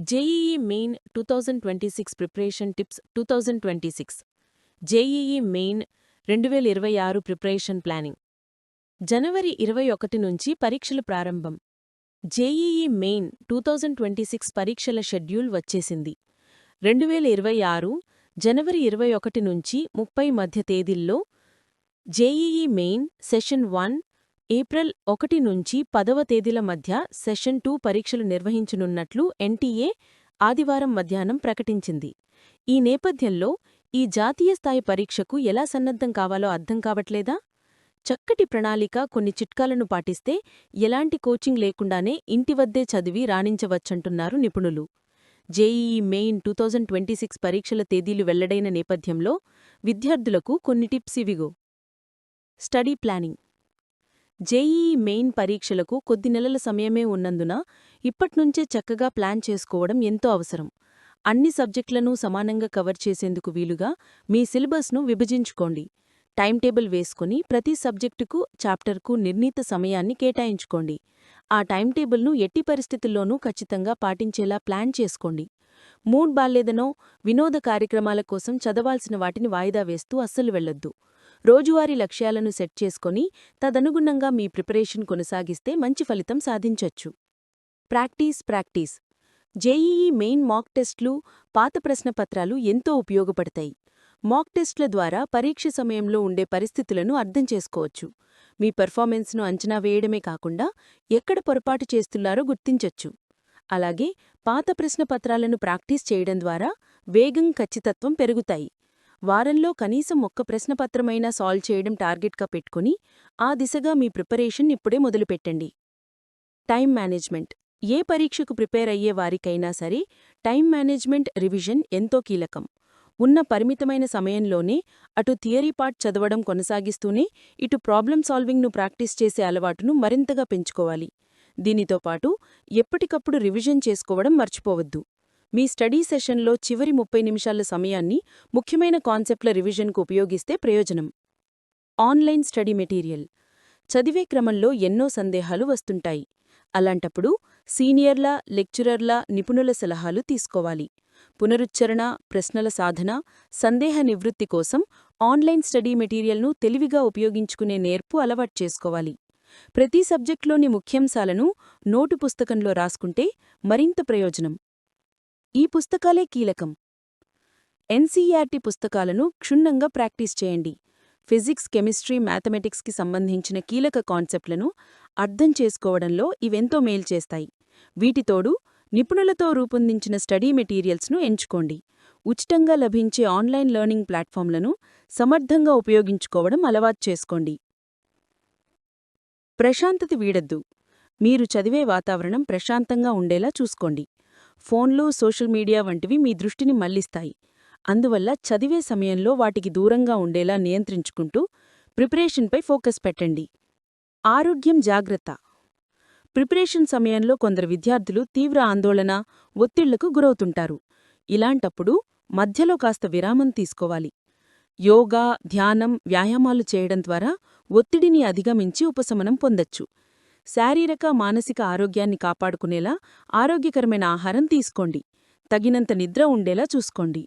JEE main two thousand twenty six preparation tips two thousand twenty six JEE main రెండు వేల ఇరవై ఆరు preparation planning. జనవరి ఇరవై ఒకటి నుంచి పరీక్షలు ప్రారంభం. JEE main two thousand twenty six పరీక్షల షెడ్యూల్ వచ్చేసింది. రెండు వేల ఇరవై ఆరు జనవరి ఇరవై ఒకటి నుంచి ముప్పై మధ్య తేదీల్లో JEE main session one April ఒకటి నుంచి పదవ తేదీల మధ్య సెషన్ టూ పరీక్షలు నిర్వహించనున్నట్లు ఎన్టీఏ ఆదివారం మధ్యాహ్నం ప్రకటించింది. ఈ నేపథ్యంలో ఈ జాతీయ స్థాయి పరీక్షకు ఎలా సన్నద్ధం కావాలో అర్థం కావట్లేదా? చక్కటి ప్రణాళిక కొన్ని చిట్కాలను పాటిస్తే ఎలాంటి కోచింగ్ లేకుండానే ఇంటివద్దే చదివి రాణించవచ్చంటున్నారు నిపుణులు. JEE main two thousand twenty six పరీక్షల తేదీలు వెల్లడైన నేపథ్యంలో విద్యార్థులకు కొన్ని టిప్స్ ఇవిగో. Study planning. జేఈఈ మెయిన్ పరీక్షలకు కొద్ది నెలల సమయమే ఉన్నందున ఇప్పట్నుంచే చక్కగా ప్లాన్ చేసుకోవడం ఎంతో అవసరం. అన్ని సబ్జెక్టులను సమానంగా కవర్ చేసేందుకు వీలుగా మీ సిలబస్ను విభజించుకోండి. టైం టేబుల్ వేసుకుని ప్రతి సబ్జెక్టుకు చాప్టర్కు నిర్ణీత సమయాన్ని కేటాయించుకోండి. ఆ టైం టేబుల్ను ఎట్టి పరిస్థితుల్లోనూ ఖచ్చితంగా పాటించేలా ప్లాన్ చేసుకోండి. మూడ్ బాల్లేదనో వినోద కార్యక్రమాల కోసం చదవాల్సిన వాటిని వాయిదా వేస్తూ అస్సలు వెళ్ళొద్దు రోజువారీ లక్ష్యాలను సెట్ చేసుకొని తదనుగుణంగా మీ ప్రిపరేషన్ కొనసాగిస్తే మంచి ఫలితం సాధించొచ్చు. Practice practice. JEE main mock టెస్ట్లు పాత ప్రశ్నపత్రాలు ఎంతో ఉపయోగపడతాయి. మాక్ టెస్ట్ల ద్వారా పరీక్ష సమయంలో ఉండే పరిస్థితులను అర్థం చేసుకోవచ్చు. మీ పెర్ఫార్మెన్స్ను అంచనా వేయడమే కాకుండా ఎక్కడ పొరపాటు చేస్తున్నారో గుర్తించొచ్చు. అలాగే పాత ప్రశ్నపత్రాలను ప్రాక్టీస్ చేయడం ద్వారా వేగం ఖచ్చితత్వం పెరుగుతాయి. వారంలో కనీసం ఒక్క ప్రశ్నపత్రమైనా సాల్వ్ చేయడం టార్గెట్గా పెట్టుకుని ఆ దిశగా మీ ప్రిపరేషన్ ఇప్పుడే మొదలుపెట్టండి. Time management. ఏ పరీక్షకు ప్రిపేర్ అయ్యే వారికైనా సరే టైం మేనేజ్మెంట్ రివిజన్ ఎంతో కీలకం. ఉన్న పరిమితమైన సమయంలోనే అటు థియరీ పార్ట్ చదవడం కొనసాగిస్తూనే ఇటు ప్రాబ్లం సాల్వింగ్ను ప్రాక్టీస్ చేసే అలవాటును మరింతగా పెంచుకోవాలి. దీనితో పాటు ఎప్పటికప్పుడు రివిజన్ చేసుకోవడం మర్చిపోవద్దు. మీ స్టడీ సెషన్లో చివరి ముప్పై నిమిషాల సమయాన్ని ముఖ్యమైన కాన్సెప్ట్ల రివిజన్కు ఉపయోగిస్తే ప్రయోజనం. Online study material. చదివే క్రమంలో ఎన్నో సందేహాలు వస్తుంటాయి. అలాంటప్పుడు సీనియర్ల లెక్చరర్ల నిపుణుల సలహాలు తీసుకోవాలి. పునరుచ్చరణ ప్రశ్నల సాధన సందేహ నివృత్తి కోసం ఆన్లైన్ స్టడీ మెటీరియల్ను తెలివిగా ఉపయోగించుకునే నేర్పు అలవాటు చేసుకోవాలి. ప్రతి సబ్జెక్టులోని ముఖ్యాంశాలను నోటు పుస్తకంలో రాసుకుంటే మరింత ప్రయోజనం. ఈ పుస్తకాలే కీలకం. ఎన్సీఈఆర్టీ పుస్తకాలను క్షుణ్ణంగా ప్రాక్టీస్ చేయండి. ఫిజిక్స్ కెమిస్ట్రీ మ్యాథమెటిక్స్కి సంబంధించిన కీలక కాన్సెప్ట్లను అర్థం చేసుకోవడంలో ఇవెంతో మేలు చేస్తాయి. వీటితోడు నిపుణులతో రూపొందించిన స్టడీ మెటీరియల్స్ను ఎంచుకోండి. ఉచితంగా లభించే ఆన్లైన్ లెర్నింగ్ ప్లాట్ఫామ్లను సమర్థంగా ఉపయోగించుకోవడం అలవాటు చేసుకోండి. ప్రశాంతత వీడద్దు. మీరు చదివే వాతావరణం ప్రశాంతంగా ఉండేలా చూసుకోండి. ఫోన్లు సోషల్ మీడియా వంటివి మీ దృష్టిని మళ్ళిస్తాయి అందువల్ల చదివే సమయంలో వాటికి దూరంగా ఉండేలా నియంత్రించుకుంటూ ప్రిపరేషన్పై ఫోకస్ పెట్టండి. ఆరోగ్యం జాగ్రత్త. ప్రిపరేషన్ సమయంలో కొందరు విద్యార్థులు తీవ్ర ఆందోళన ఒత్తిళ్ళకు గురవుతుంటారు. ఇలాంటప్పుడు మధ్యలో కాస్త విరామం తీసుకోవాలి. యోగా ధ్యానం వ్యాయామాలు చేయడం ద్వారా ఒత్తిడిని అధిగమించి ఉపశమనం పొందొచ్చు. శారీరక మానసిక ఆరోగ్యాన్ని కాపాడుకునేలా ఆరోగ్యకరమైన ఆహారం తీసుకోండి. తగినంత నిద్ర ఉండేలా చూసుకోండి.